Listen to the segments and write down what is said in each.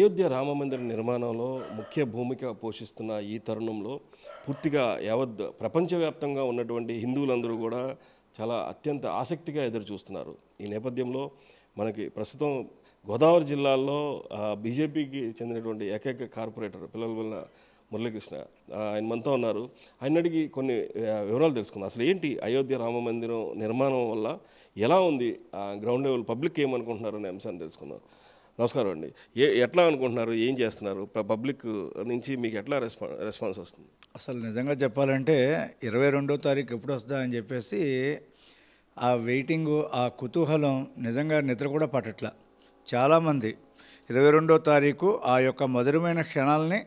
అయోధ్య రామమందిర నిర్మాణంలో ముఖ్య భూమిక పోషిస్తున్న ఈ తరుణంలో పూర్తిగా యావత్ ప్రపంచవ్యాప్తంగా ఉన్నటువంటి హిందువులందరూ కూడా చాలా అత్యంత ఆసక్తిగా ఎదురు చూస్తున్నారు ఈ నేపథ్యంలో మనకి ప్రస్తుతం గోదావరి జిల్లాలో బీజేపీకి చెందినటువంటి ఏకైక కార్పొరేటర్ పిల్లల వల్ల మురళీకృష్ణ ఆయన మనతో ఉన్నారు. ఆయన అడిగి కొన్ని వివరాలు తెలుసుకుందాం. అసలు ఏంటి అయోధ్య రామ మందిరం నిర్మాణం వల్ల ఎలా ఉంది? గ్రౌండ్ లెవెల్ పబ్లిక్ ఏమనుకుంటున్నారు అనే అంశాన్ని తెలుసుకుందాం. నమస్కారం అండి. ఏ ఎట్లా అనుకుంటున్నారు? ఏం చేస్తున్నారు? పబ్లిక్ నుంచి మీకు ఎట్లా రెస్పా రెస్పాన్స్ వస్తుంది? అసలు నిజంగా చెప్పాలంటే ఇరవై రెండో తారీఖు ఎప్పుడు వస్తుందా అని చెప్పేసి ఆ వెయిటింగు ఆ కుతూహలం నిజంగా నిద్ర కూడా పట్టట్ల. చాలామంది ఇరవై రెండో తారీఖు ఆ యొక్క మధురమైన క్షణాలని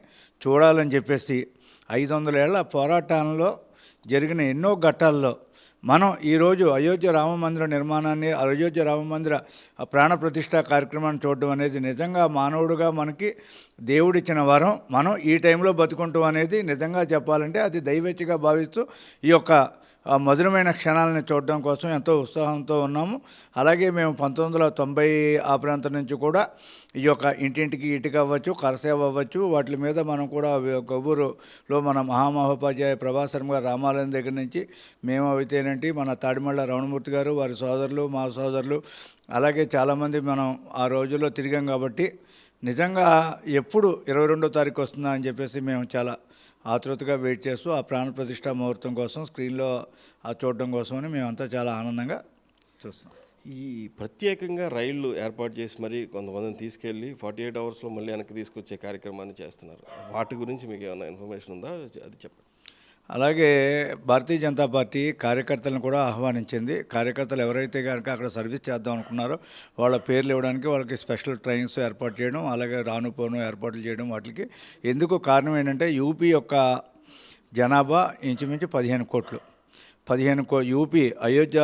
చూడాలని చెప్పేసి ఐదు వందల ఏళ్ళ పోరాటంలో జరిగిన ఎన్నో ఘట్టాల్లో మనం ఈరోజు అయోధ్య రామ మందిర నిర్మాణాన్ని అయోధ్య రామ మందిర ప్రాణ ప్రతిష్ట కార్యక్రమాన్ని చూడడం అనేది నిజంగా మానవుడుగా మనకి దేవుడిచ్చిన వరం. మనం ఈ టైంలో బతుకుంటాం అనేది నిజంగా చెప్పాలంటే అది దైవేచ్ఛగా భావిస్తూ ఈ యొక్క మధురమైన క్షణాలను చూడడం కోసం ఎంతో ఉత్సాహంతో ఉన్నాము. అలాగే మేము పంతొమ్మిది వందల తొంభై ఆ ప్రాంతం నుంచి కూడా ఈ యొక్క ఇంటింటికి ఇటుక అవ్వచ్చు కరసేవ అవ్వచ్చు. వాటి మీద మనం కూడా గబ్బూరులో మన మహామహోపాధ్యాయ ప్రభాసరం గారు రామాలయం దగ్గర నుంచి మేము అయితేనేంటి మన తాడిమళ్ళ రమణమూర్తి గారు వారి సోదరులు మా సోదరులు అలాగే చాలామంది మనం ఆ రోజుల్లో తిరిగాం కాబట్టి నిజంగా ఎప్పుడు ఇరవై రెండో తారీఖు వస్తుందా అని చెప్పేసి మేము చాలా ఆతృతగా వెయిట్ చేస్తూ ఆ ప్రాణ ప్రతిష్ట ముహూర్తం కోసం స్క్రీన్లో ఆ చూడడం కోసమని మేమంతా చాలా ఆనందంగా చూస్తాం. ఈ ప్రత్యేకంగా రైళ్ళు ఏర్పాటు చేసి మరి కొంతమందిని తీసుకెళ్ళి ఫార్టీ ఎయిట్ అవర్స్లో మళ్ళీ వెనక్కి తీసుకొచ్చే కార్యక్రమాన్ని చేస్తున్నారు. వాటి గురించి మీకు ఏమైనా ఇన్ఫర్మేషన్ ఉందా? అది చెప్పండి. అలాగే భారతీయ జనతా పార్టీ కార్యకర్తలను కూడా ఆహ్వానించింది. కార్యకర్తలు ఎవరైతే కనుక అక్కడ సర్వీస్ చేద్దాం అనుకున్నారో వాళ్ళ పేర్లు ఇవ్వడానికి వాళ్ళకి స్పెషల్ ట్రైన్స్ ఏర్పాటు చేయడం అలాగే రాను పోను ఏర్పాట్లు చేయడం వాటికి ఎందుకు కారణం ఏంటంటే యూపీ యొక్క జనాభా ఇంచుమించు పదిహేను కోట్లు. పదిహేను కో యూపీ అయోధ్య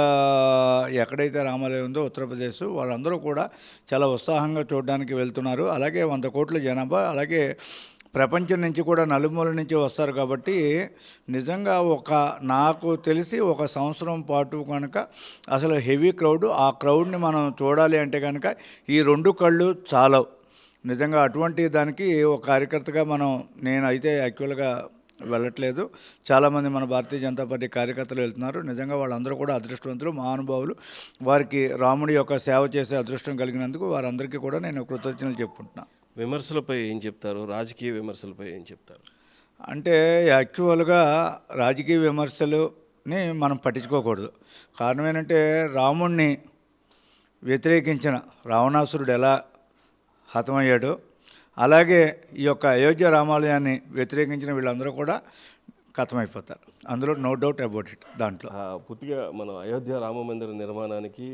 ఎక్కడైతే రామాలయం ఉందో ఉత్తరప్రదేశ్ వాళ్ళందరూ కూడా చాలా ఉత్సాహంగా చూడడానికి వెళ్తున్నారు. అలాగే వంద కోట్ల జనాభా అలాగే ప్రపంచం నుంచి కూడా నలుమూల నుంచి వస్తారు కాబట్టి నిజంగా ఒక నాకు తెలిసి ఒక సంవత్సరం పాటు కనుక అసలు హెవీ క్రౌడ్ ఆ క్రౌడ్ని మనం చూడాలి అంటే కనుక ఈ రెండు కళ్ళు చాలవు. నిజంగా అటువంటి దానికి ఒక కార్యకర్తగా మనం నేను అయితే యాక్చువల్గా వెళ్ళట్లేదు. చాలామంది మన భారతీయ జనతా పార్టీ కార్యకర్తలు వెళ్తున్నారు. నిజంగా వాళ్ళందరూ కూడా అదృష్టవంతులు మహానుభావులు. వారికి రాముడి యొక్క సేవ చేసే అదృష్టం కలిగినందుకు వారందరికీ కూడా నేను కృతజ్ఞతలు చెప్పుకుంటున్నాను విమర్శలపై ఏం చెప్తారు? రాజకీయ విమర్శలపై ఏం చెప్తారు? అంటే యాక్చువల్గా రాజకీయ విమర్శలుని మనం పట్టించుకోకూడదు. కారణం ఏంటంటే రాముణ్ణి వ్యతిరేకించిన రావణాసురుడు ఎలా హతమయ్యాడో అలాగే ఈ యొక్క అయోధ్య రామాలయాన్ని వ్యతిరేకించిన వీళ్ళందరూ కూడా కథమైపోతారు. అందులో నో డౌట్ అబౌట్ ఇట్ దాంట్లో. పూర్తిగా మన అయోధ్య రామ మందిర నిర్మాణానికి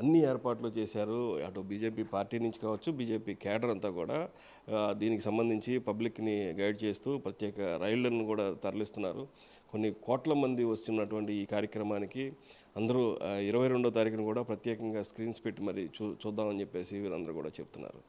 అన్ని ఏర్పాట్లు చేశారు. అటు బీజేపీ పార్టీ నుంచి కావచ్చు బీజేపీ కేడర్ అంతా కూడా దీనికి సంబంధించి పబ్లిక్ని గైడ్ చేస్తూ ప్రత్యేక రైళ్ళను కూడా తరలిస్తున్నారు. కొన్ని కోట్ల మంది వస్తున్నటువంటి ఈ కార్యక్రమానికి అందరూ ఇరవై రెండో తారీఖున కూడా ప్రత్యేకంగా స్క్రీన్స్ పెట్టి మరి చూ చూద్దామని చెప్పేసి వీరందరూ కూడా చెప్తున్నారు.